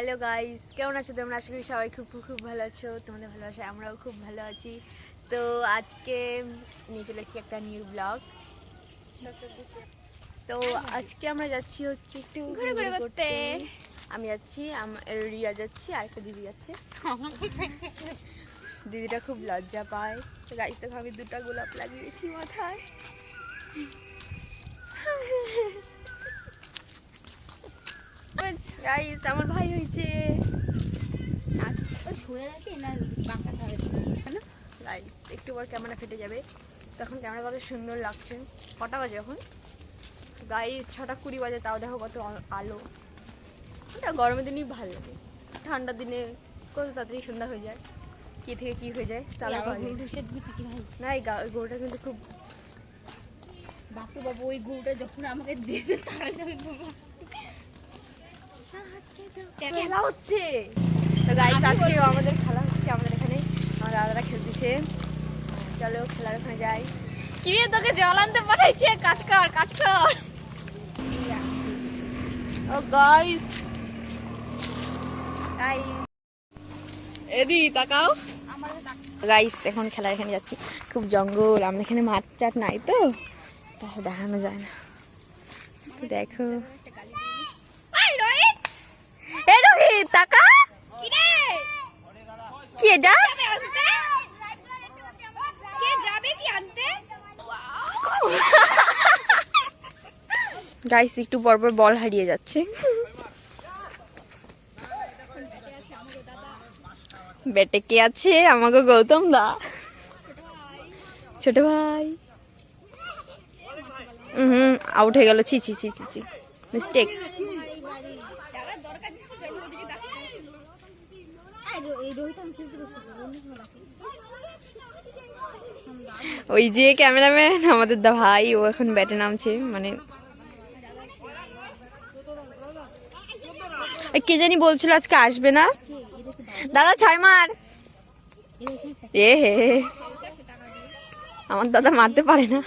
Hello guys কেমন আছো তোমরা? আশা করি সবাই খুব খুব ভালো আছো। তোমাদের ভালোবাসা আমরাও খুব ভালো আছি। তো আজকে নিয়ে চলে এসেছি একটা নিউ ব্লগ তো আজকে আমরা যাচ্ছি হচ্ছে একটু ঘুরে ঘুরে করতে। আমি যাচ্ছি রিয়া যাচ্ছি আর একটা দিদি যাচ্ছে। দিদিটা খুব লজ্জা পায়। তো গাইস দেখো আমি দুটা গোলাপ লাগিয়েছি মাথায়। গাইস আমার ভাই হয়েছে গাইস একটু পর ক্যামেরা ফেটে যাবে তখন ক্যামেরা কত সুন্দর লাগছে কটা বাজে এখন গাইস ছটা কুড়ি বাজে তাও দেখো কত আলো এটা গরমের দিনই ভালো লাগে ঠান্ডার দিনে কত তাড়াতাড়ি সন্ধ্যা হয়ে যায় কি থেকে কি হয়ে যায় তাহলে না এই গরুটা কিন্তু খুব বাপু বাবু ওই গরুটা যখন আমাকে দেবে তারা যাবে হচ্ছে তো আমাদের খেলা হচ্ছে, আমাদের এখানে আমার দাদারা খেলতেছে। চলো খেলার ওখানে যাই। তোকে জল আনতে ও গাইস গাইস এখন খেলার এখানে যাচ্ছি। খুব জঙ্গল আমরা এখানে মাঠ টাট নাই তো, তাহলে দেখানো যায় না। দেখো। তাকা কি এটা? গাইস একটু পর পর বল হারিয়ে যাচ্ছে। বেটে কে আছে? আমাকে গৌতম দা। ছোট ভাই। হুম আউট হয়ে গেল। ছি ছি ছি ছি ছি। মিস্টেক ওই যে ক্যামেরাম্যান, আমাদের দা ভাই, ও এখন ব্যাটে নামছে মানে। কে জানি বলছিল আজকে আসবে না। দাদা, ছয় মার। এ হে। আমার দাদা মারতে পারে না।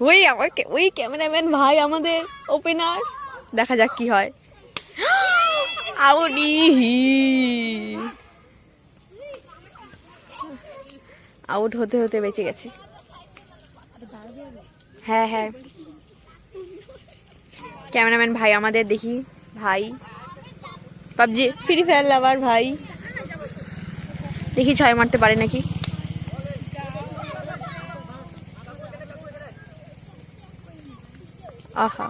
ওই আমার ওই ক্যামেরাম্যান ভাই আমাদের ওপেনার দেখা যাক কি হয়। আউনি আউট হতে হতে বেঁচে গেছে। হ্যাঁ হ্যাঁ। ক্যামেরাম্যান ভাই, আমাদের দেখি। ভাই। পাবজি, ফ্রি ফায়ার লাভার ভাই। দেখি ছয় মারতে পারে নাকি। আহা,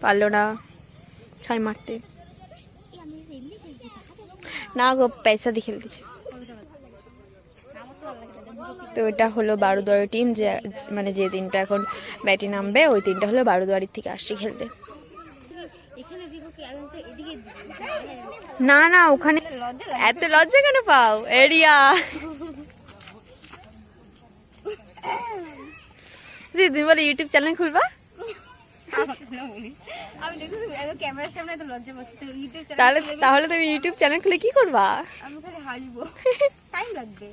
পারল না। ছয় মারতে। না গো, পয়সা দিয়ে খেলতেছে তো এটা হলো বারোদুয়ারি টিম যে মানে যে তিনটা এখন ব্যাটে নামবে, ওই তিনটা হলো বারোদুয়ারির থেকে আসছে খেলতে। না না, ওখানে এত লজ্জা কেন পাও? এরিয়া। দিদি তুমি বলে, ইউটিউব চ্যানেল খুলবা? তাহলে তাহলে তুমি ইউটিউব চ্যানেল খুলে কি করবা? টাইম লাগবে।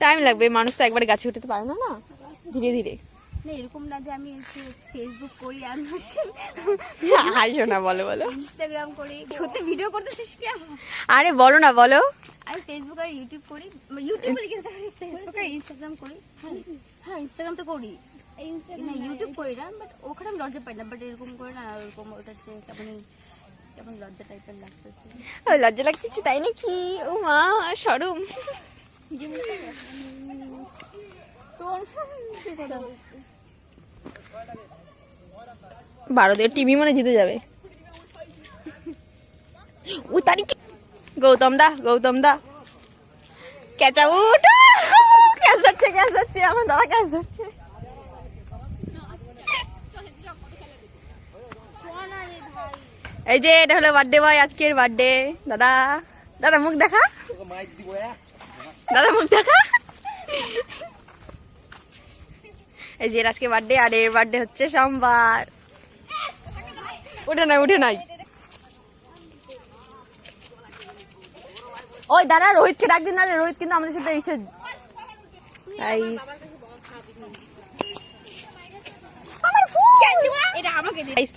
টাইম লাগবে মানুষ তো একবার গাছে উঠতে পারে না না? ধীরে ধীরে। না এরকম না যে আমি ফেসবুক করি আমি হচ্ছে হাসো না বলো বলো। ইনস্টাগ্রাম করি। সত্যি ভিডিও করতেছিস কি আরে বলো না বলো। আমি ফেসবুক আর ইউটিউব করি। ইউটিউব করি কিন্তু ফেসবুক আর ইনস্টাগ্রাম করি। হ্যাঁ ইনস্টাগ্রাম তো করি। না ইউটিউব করি না বাট ওখানে আমি লজ্জা পাই না বাট এরকম করে না ওরকম ওটা হচ্ছে কেমন কেমন লজ্জা টাইপের লাগতেছে। ও, লজ্জা লাগতেছে তাই নাকি? ও মা সরম। ভারতের টিভি মনে জিতে যাবে। ও তারি গৌতম দা গৌতম দা। ক্যাচা উঠ ক্যাচ হচ্ছে ক্যাচ হচ্ছে আমার দাদা ক্যাচ হচ্ছে এই যে এটা হলো বার্থডে বয় আজকের বার্থডে দাদা দাদা মুখ দেখা? দাদা মুখ দেখা? এই যে আজকে বার্থডে আর এর বার্থডে হচ্ছে সোমবার। উঠে নাই উঠে নাই। ওই দাদা রোহিতকে ডাক দিন নাহলে রোহিত কিন্তু আমাদের সাথে এসে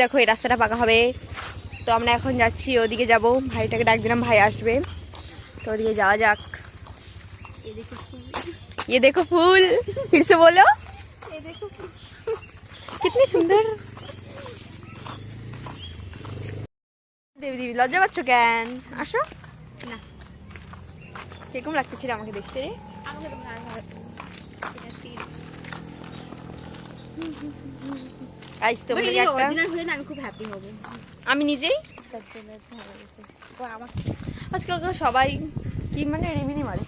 দেখো এই রাস্তাটা পাকা হবে। তো আমরা এখন যাচ্ছি ওদিকে যাব ভাইটাকে ডাক দিলাম ভাই আসবে তো ওদিকে যাওয়া যাক এই দেখো ফুল ये देखो फूल फिर से बोलो এই দেখো ফুল कितनी सुंदर দেবী দেবী লজ্জা পাচ্ছ কেন আসো না কিরকম লাগতেছিল আমাকে দেখতে রে আজ তো বলে একটা। অরিজিনাল হলে না আমি খুব হ্যাপি হব। আমি নিজেই? ও আমার আজকাল সবাই কি মানে রিমিনি মারে।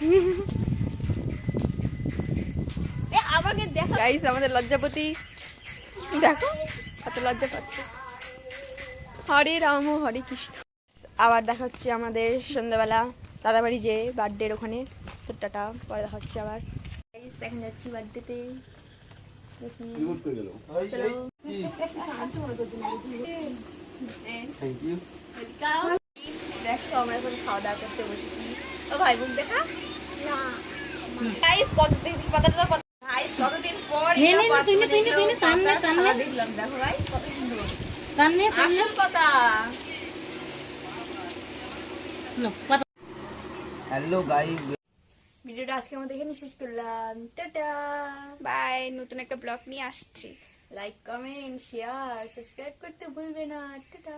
এ আমাকে দেখো গাইস আমাদের লজ্জাপতি। দেখো এত লজ্জা পাচ্ছে। হরে রাম হরে কৃষ্ণ। আবার দেখা হচ্ছে আমাদের সন্ধ্যাবেলা দাদাবাড়ি যে বার্থডের ওখানে। তো টাটা পরে দেখা হচ্ছে আবার এখন যাচ্ছি বার্থডেতে দেখো আমরা এখন খাওয়া দাওয়া করতে বসেছি ও দেখলাম দেখো হ্যালো গাইস ভিডিওটা আজকে আমাদের এখানে শেষ করলাম। টাটা। বাই নতুন একটা ব্লগ নিয়ে আসছি। লাইক কমেন্ট শেয়ার সাবস্ক্রাইব করতে ভুলবে না। টাটা।